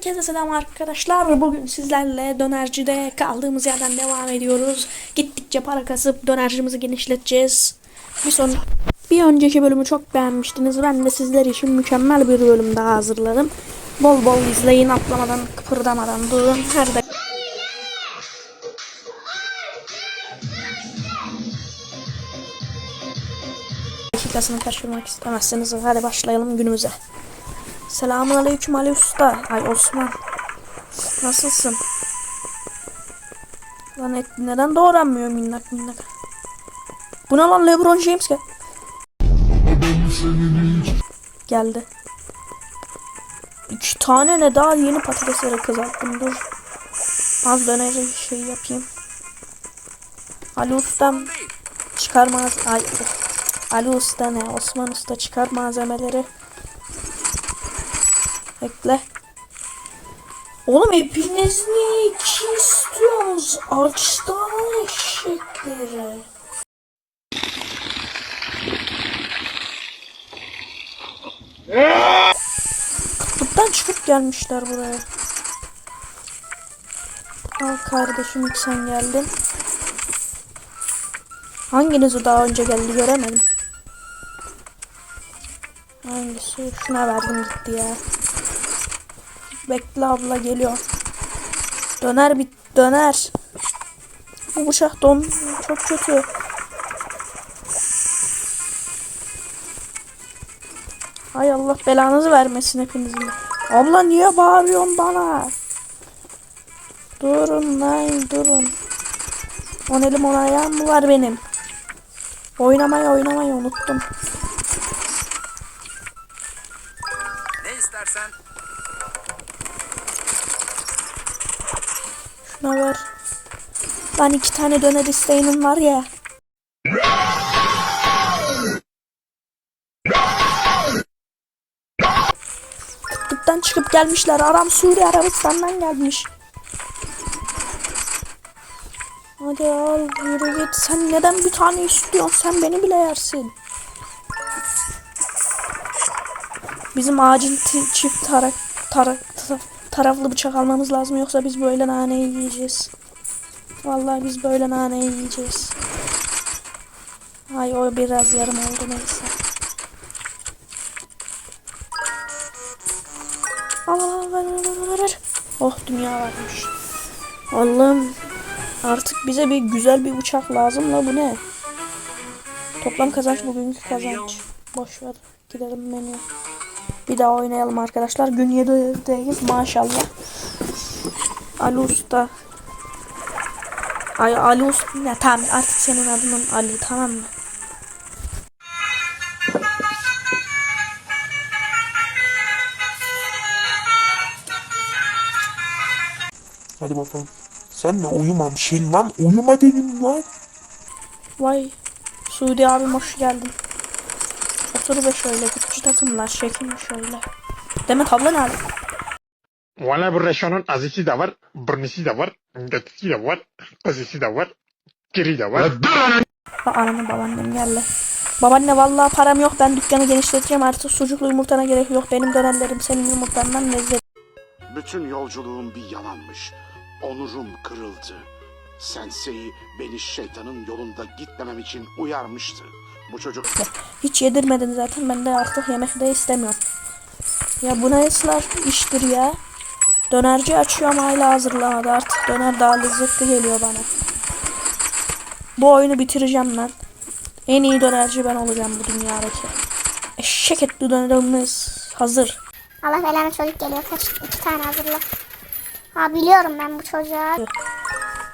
Herkese selam arkadaşlar. Bugün sizlerle dönercide kaldığımız yerden devam ediyoruz. Gittikçe para kasıp dönercimizi genişleteceğiz. Bir son bir önceki bölümü çok beğenmiştiniz. Ben de sizler için mükemmel bir bölüm daha hazırladım. Bol bol izleyin, atlamadan, kıpırdamadan durun. Her dakika dakikasını kaçırmak istemezseniz hadi başlayalım günümüze. Selamun aleyküm Ali Usta. Ay Osman. Nasılsın? Lan et neden doğranmıyor minnak minnak? Bu ne lan Lebron James gel. Geldi. İki tane ne daha yeni patatesleri kızarttım dur. Az dönecek şey yapayım. Ali Usta'm çıkarmaz. Ay Ali Usta ne? Osman Usta çıkar malzemeleri. Bekle. Oğlum hepiniz ne iki istiyorsunuz? Açtan eşekleri. Kutuptan çıkıp gelmişler buraya. Al kardeşim ilk sen geldin. Hanginizi daha önce geldi göremedim. Hangisi? Şuna verdim gitti ya. Bekle abla geliyor. Döner bit döner. Bu bıçak don çok kötü. Hay Allah belanızı vermesin hepinizin. Abla niye bağırıyorsun bana? Durun lan durun. On elim on ayağım mı var benim? Oynamayı oynamayı unuttum. Lan iki tane döner isteğinin var ya. Kıtlıktan çıkıp gelmişler. Aram Suriye Arabistan'dan gelmiş. Hadi al yürü git. Sen neden bir tane istiyorsun? Sen beni bile yersin. Bizim acil çift tarak, tarak, ta- taraflı bıçak almamız lazım yoksa biz böyle naneyi yiyeceğiz. Vallahi biz böyle naneyi yiyeceğiz. Ay o biraz yarım oldu neyse. Al al al ver ver ver, ver. Oh dünya varmış. Allah'ım artık bize bir güzel bir uçak lazım la bu ne? Toplam kazanç bugünkü kazanç. Boş ver gidelim menüye. Bir daha oynayalım arkadaşlar. Gün 7'deyiz maşallah. Ali Usta. Ay Ali Usta ne tamam artık senin adının Ali tamam mı? Hadi bakalım. Sen de uyumamışsın lan. Uyuma dedim lan. Vay. Suudi abim hoş geldin. Otur be şöyle. Küçük takımlar. Şekil şöyle. Demet abla nerede? Valla bu reşonun azisi de var, burnisi de var, götüsü de var, kızısı da var, kiri de var. Ba ananı babaannem geldi. Babaanne vallahi param yok. Ben dükkanı genişleteceğim. Artık sucuklu yumurtana gerek yok. Benim dönerlerim senin yumurtandan lezzet. Bütün yolculuğum bir yalanmış. Onurum kırıldı. Sensei beni şeytanın yolunda gitmemem için uyarmıştı. Bu çocuk Hiç yedirmedin zaten. Ben de artık yemek de istemiyorum. Ya bu ne ısrar iştir ya. Dönerci açıyorum hala hazırlamadı. Artık döner daha lezzetli geliyor bana. Bu oyunu bitireceğim ben. En iyi dönerci ben olacağım bu dünyadaki. Eşek etli dönerimiz hazır. Allah belanı çocuk geliyor. Kaç iki tane hazırla. Ha biliyorum ben bu çocuğa.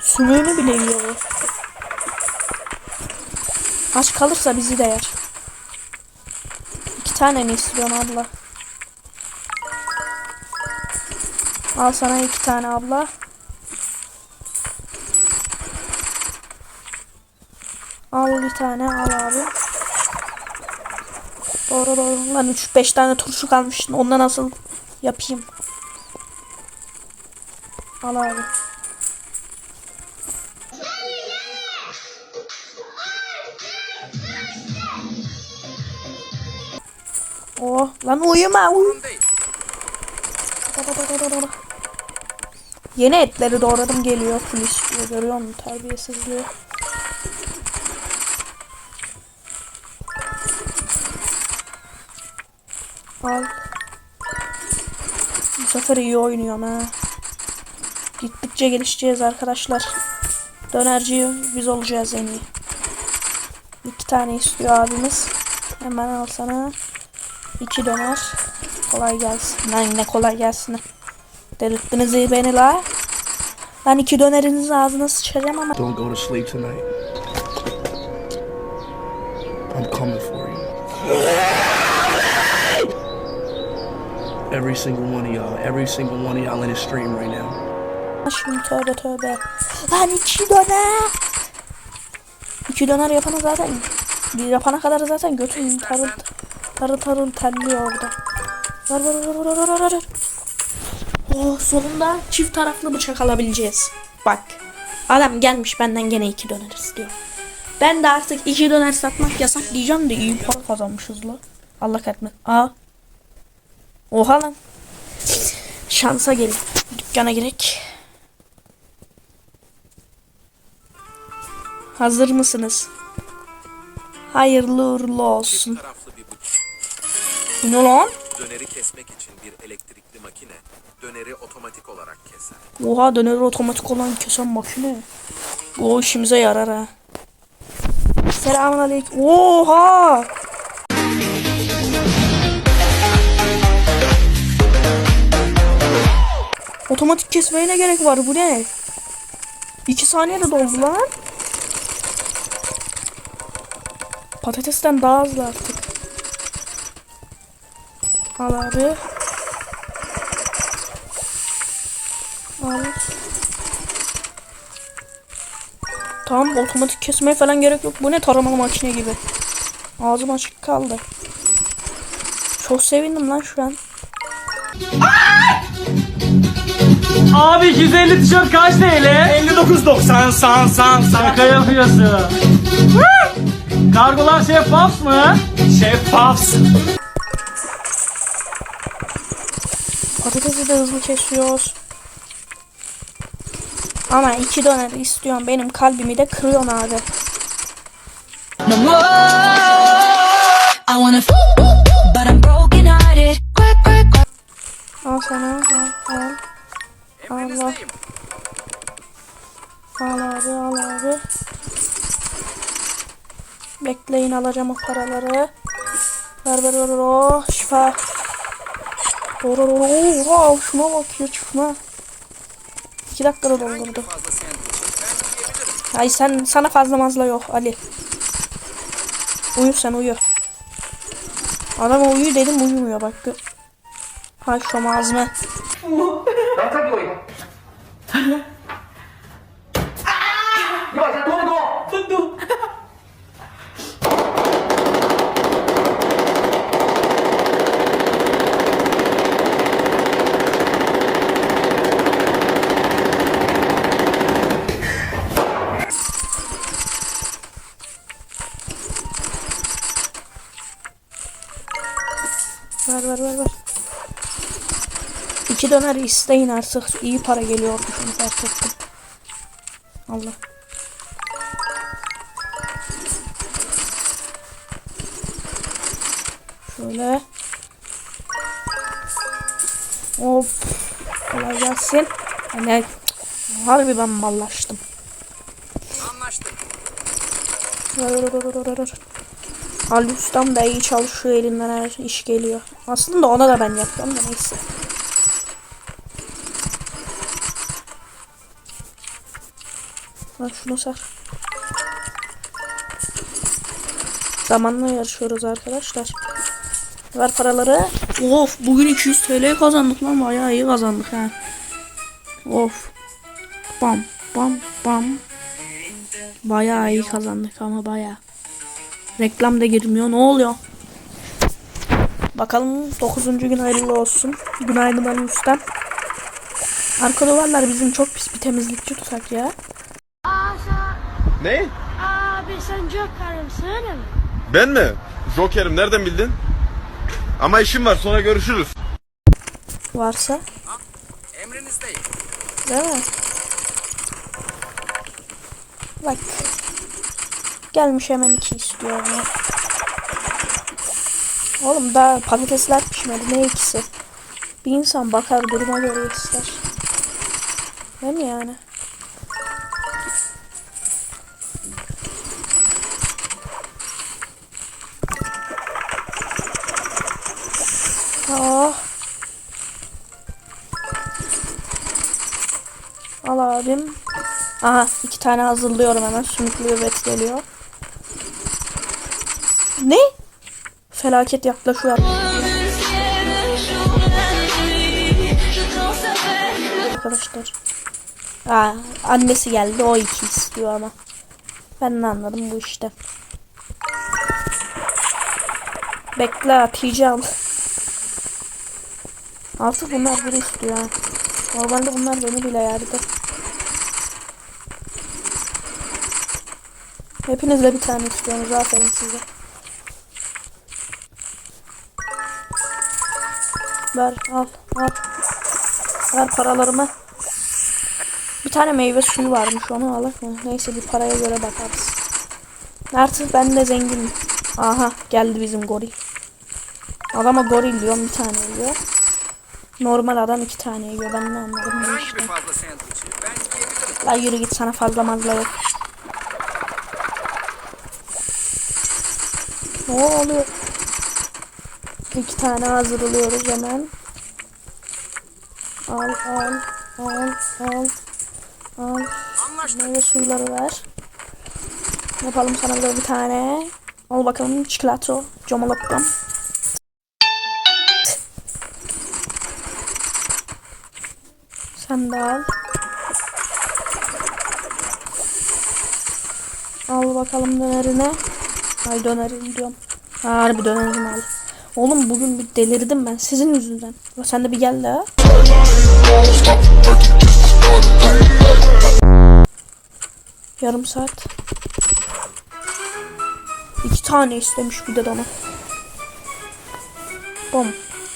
Sümüğünü bile yiyor bu. Aç kalırsa bizi de yer. İki tane mi istiyorsun abla? Al sana iki tane abla. Al bir tane al abi. Doğru doğru. Lan 3-5 tane turşu kalmış. Ondan nasıl yapayım? Al abi. Oh lan uyuma uyu. değil. Yeni etleri doğradım geliyor. Full istiyor. Görüyor musun terbiyesizliği? Al. Bu sefer iyi oynuyorum ha. Gittikçe gelişeceğiz arkadaşlar. Dönerci biz olacağız en iyi. İki tane istiyor abimiz. Hemen al sana. İki döner. Kolay gelsin. Ne kolay gelsin. Delirttiniz iyi beni la. Ben iki dönerinizi ağzına sıçacağım ama. Don't go to sleep tonight. I'm coming for you. Every single one of y'all, every single one of y'all in the stream right now. Şimdi tövbe tövbe. Lan iki döner. İki döner yapana zaten yapana kadar zaten götüm tarıl tarıl tarıl terliyor orada. Var var var var var var var. Oh sonunda çift taraflı bıçak alabileceğiz. Bak adam gelmiş benden gene iki döner istiyor. Ben de artık iki döner satmak yasak diyeceğim de iyi para kazanmışız la. Allah kahretmesin. Aa. Oha lan. Şansa gelin. Dükkana girek. Hazır mısınız? Hayırlı uğurlu olsun. ne lan? Döneri kesmek için bir elektrikli makine döneri otomatik olarak keser. Oha döneri otomatik olan kesen makine. Bu işimize yarar ha. Selamun aleyküm. Oha! Otomatik kesmeye ne gerek var bu ne? 2 saniyede doldu lan. Patatesten daha hızlı artık. Al abi. Tamam otomatik kesmeye falan gerek yok. Bu ne taramalı makine gibi. Ağzım açık kaldı. Çok sevindim lan şu an. Abi 250 tişört kaç TL? 59.90 san san Şaka yapıyorsun. Kargolar şeffaf mı? Şeffaf. Patatesi de hızlı kesiyoruz. Ama iki döner istiyorum. Benim kalbimi de kırıyorsun abi. Al sana. Al, al. Allah. Al abi al abi. Bekleyin alacağım o paraları. Ver ver ver. Oh şifa. Oha şuna bak ya şuna. İki dakikada doldurdu. Ay sen sana fazla mazla yok Ali. Uyu sen uyu. Adama uyu dedim uyumuyor bak. Hay şu ağzına. Ver 2 döner isteyin artık. iyi para geliyor. Allah. Şöyle. Hop. Kolay gelsin. Yani harbi ben mallaştım. Anlaştık. Da iyi çalışıyor elinden her iş geliyor. Aslında ona da ben yapıyorum da neyse. Lan şunu sar. Zamanla yarışıyoruz arkadaşlar. Ver paraları. Of bugün 200 TL kazandık lan bayağı iyi kazandık ha. Of. Bam bam bam. Bayağı iyi kazandık ama bayağı. Reklam da girmiyor. Ne oluyor? Bakalım 9. gün hayırlı olsun. Günaydın Ali Usta. Arka duvarlar bizim çok pis bir temizlikçi tutsak ya. Ne? Abi sen Joker misin? Ben mi? Joker'im nereden bildin? Ama işim var sonra görüşürüz. Varsa. Emrinizdeyim. Değil mi? Bak. Gelmiş hemen iki istiyor ya. Oğlum daha patatesler pişmedi. Ne ikisi? Bir insan bakar duruma göre ister. Değil mi yani? Aha iki tane hazırlıyorum hemen. Sümüklü evet geliyor. Ne? Felaket yaklaşıyor. Arkadaşlar. Aa, annesi geldi o iki istiyor ama. Ben ne anladım bu işte. Bekle atacağım. Artık bunlar biri istiyor. Normalde bunlar beni bile yerdi. Hepiniz de bir tane istiyorsunuz. Aferin size. Ver al al. Ver paralarımı. Bir tane meyve suyu varmış onu alak mı? Neyse bir paraya göre bakarız. Artık ben de zenginim. Aha geldi bizim goril. Adama goril diyorum bir tane yiyor. Normal adam iki tane yiyor. Ben ne anladım bu işte. Lan yürü git sana fazla mazla yok. Ne oluyor? İki tane hazırlıyoruz hemen. Al al al al al. Meyve suyları ver. Yapalım sana da bir tane. Al bakalım çikolata. Comalaptım. Sen de al. Al bakalım dönerine. Ay dönerim diyorum. Harbi dönerim al. Oğlum bugün bir delirdim ben sizin yüzünden. Sen de bir gel de. Yarım saat. İki tane istemiş bir de dana. Bom.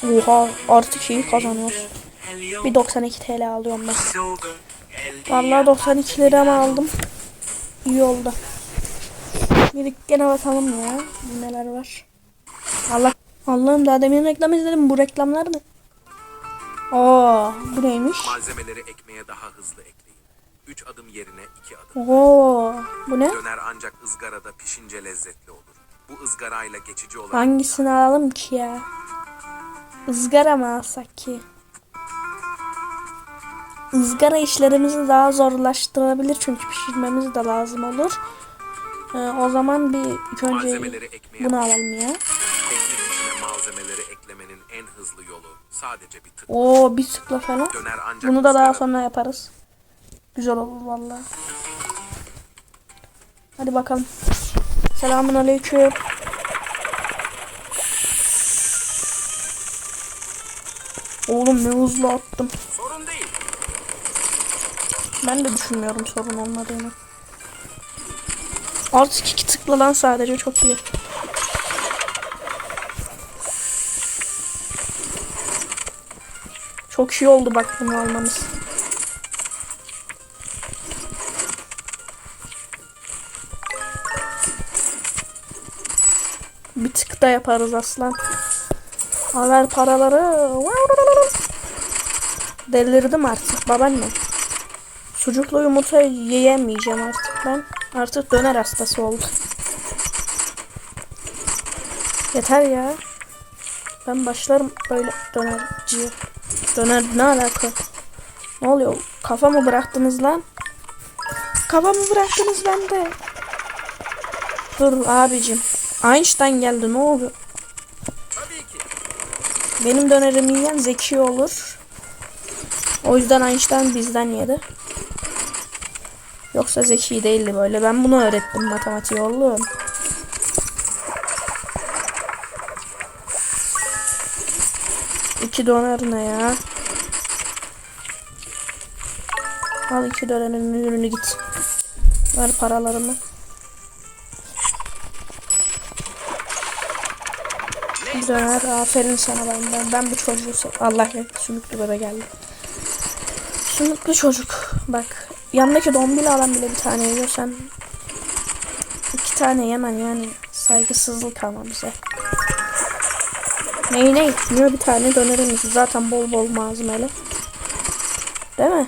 Oha artı şeyi kazanıyoruz. Bir 92 TL alıyorum ben. Vallahi 92 liramı aldım. İyi oldu. Bir dükkana bakalım ya. Neler var. Allah Allah'ım daha demin reklam izledim. Bu reklamlar ne? Aa, bu neymiş? Malzemeleri ekmeğe daha hızlı ekleyin. 3 adım yerine 2 adım. Oo, bu ne? Döner ancak ızgarada pişince lezzetli olur. Bu ızgarayla geçici olarak Hangisini alalım ki ya? Izgara mı alsak ki? Izgara işlerimizi daha zorlaştırabilir çünkü pişirmemiz de lazım olur. Ee, o zaman bir ilk önce bunu alalım ya. malzemeleri eklemenin en hızlı yolu sadece bir tık. Oo bir tıkla falan. Bunu da daha sonra yaparız. Güzel olur vallahi. Hadi bakalım. Selamun aleyküm. Oğlum ne hızlı attım. Sorun değil. Ben de düşünmüyorum sorun olmadığını. Artık iki tıkla lan sadece çok iyi. Çok iyi oldu bak bunu almamız. Bir tık da yaparız aslan. Ver paraları. Delirdim artık babaanne. Sucuklu yumurta yiyemeyeceğim artık ben. Artık döner hastası oldum. Yeter ya. Ben başlarım böyle dönerciye. Döner ne alaka? Ne oluyor? Kafa mı bıraktınız lan? Kafa mı bıraktınız bende? Dur abicim. Einstein geldi ne oldu? Benim dönerimi yiyen zeki olur. O yüzden Einstein bizden yedi. Yoksa zeki değildi böyle. Ben bunu öğrettim matematiği oğlum. İki döner ne ya? Al iki dönerin ürünü git. Ver paralarımı. Döner. Aferin sana benden. Ben bu çocuğu. Allah ya sümüklü bebe geldi. Sümüklü çocuk. Bak. Yanındaki dombili alan bile bir tane yiyor. Sen iki tane yemen yani saygısızlık ama bize. Ney ney? Niye bir tane dönerimiz zaten bol bol malzemeli. Değil mi?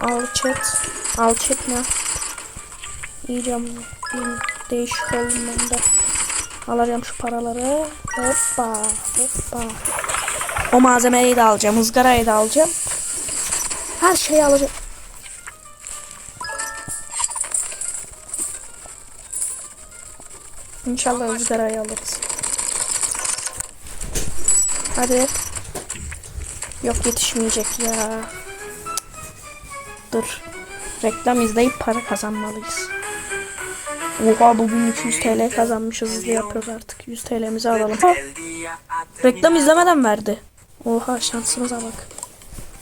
Al chat. Al chat ne? İyice bir değişik de. Alacağım şu paraları. Hoppa. Hoppa. O malzemeyi de alacağım. ızgarayı da alacağım. Her şeyi alacağım. İnşallah ızgarayı alırız. Hadi. Yok yetişmeyecek ya. Dur. Reklam izleyip para kazanmalıyız. Oha bugün 200 TL kazanmışız hızlı yapıyoruz artık. 100 TL'mizi alalım. Ha, reklam izlemeden verdi. Oha şansımıza bak.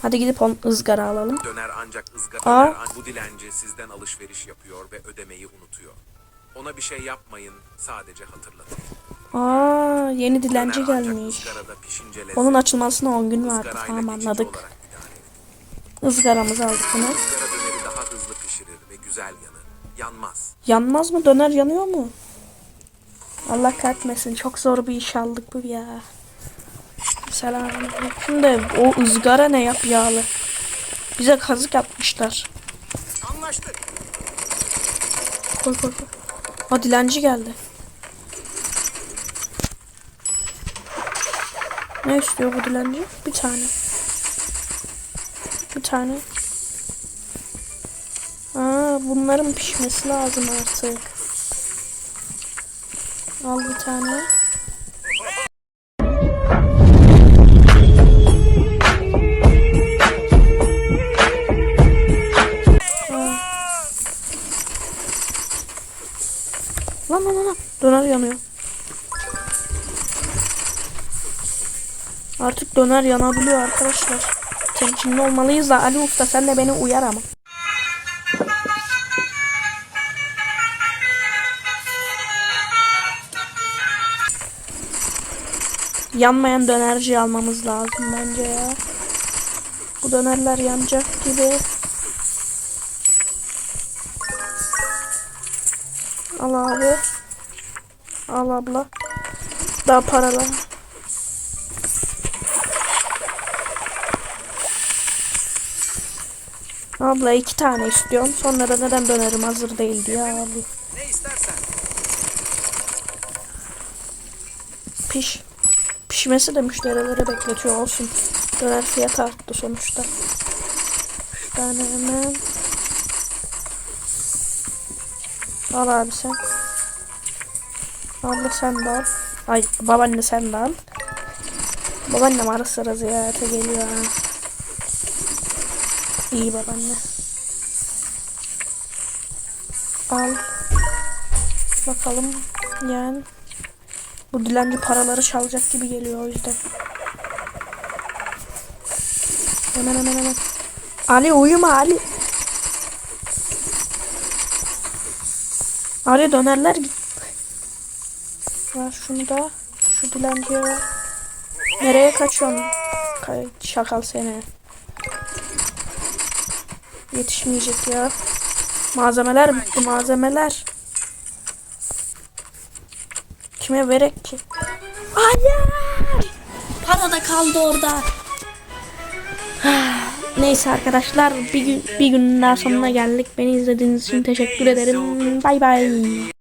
Hadi gidip on ızgara alalım. Döner ancak ızgara Aa. döner an- bu dilenci sizden alışveriş yapıyor ve ödemeyi unutuyor. Ona bir şey yapmayın, sadece hatırlatın. Aa yeni dilenci Döner ancak gelmiş. ızgarada pişince lezzet- Onun açılmasına 10 gün vardı. ızgarayla Tamam geçici anladık. olarak müdahale edin. Izgaramızı aldık bunu. Izgara döneri daha hızlı pişirir ve güzel yanı. Yanmaz. Yanmaz mı? Döner yanıyor mu? Allah kahretmesin. Çok zor bir iş aldık bu ya. Selamünaleyküm de o ızgara ne yap yağlı. Bize kazık yapmışlar. Anlaştık. Koy koy koy. Ha dilenci geldi. Ne istiyor bu dilenci? Bir tane. Bir tane. Aa, bunların pişmesi lazım artık. Al bir tane. Döner yanıyor. Artık döner yanabiliyor arkadaşlar. Temkinli olmalıyız da Ali Usta sen de beni uyar ama. Yanmayan dönerci almamız lazım bence ya. Bu dönerler yanacak gibi. Al abi. Abla. Daha paralar. Abla iki tane istiyorum. Sonra da neden dönerim hazır değil diye abi. Ne istersen. Piş. Pişmesi de müşterilere bekletiyor olsun. Döner fiyatı arttı sonuçta. Üç tane hemen. Al abi sen. Abla sen de. Ay babaanne sen de al. Babaannem ara sıra ziyarete geliyor ha. İyi babaanne. Al. Bakalım yani. Bu dilenci paraları çalacak gibi geliyor o yüzden. Hemen hemen hemen. Ali uyuma Ali. Ali dönerler git. Ver şunu da. Şu dilenciye ver. Nereye kaçıyorsun? Kay şakal seni. Yetişmeyecek ya. Malzemeler bitti malzemeler. Kime verek ki? Hayır! Para da kaldı orada. Neyse arkadaşlar bir gün bir günün daha sonuna geldik. Beni izlediğiniz için teşekkür ederim. Bay bay.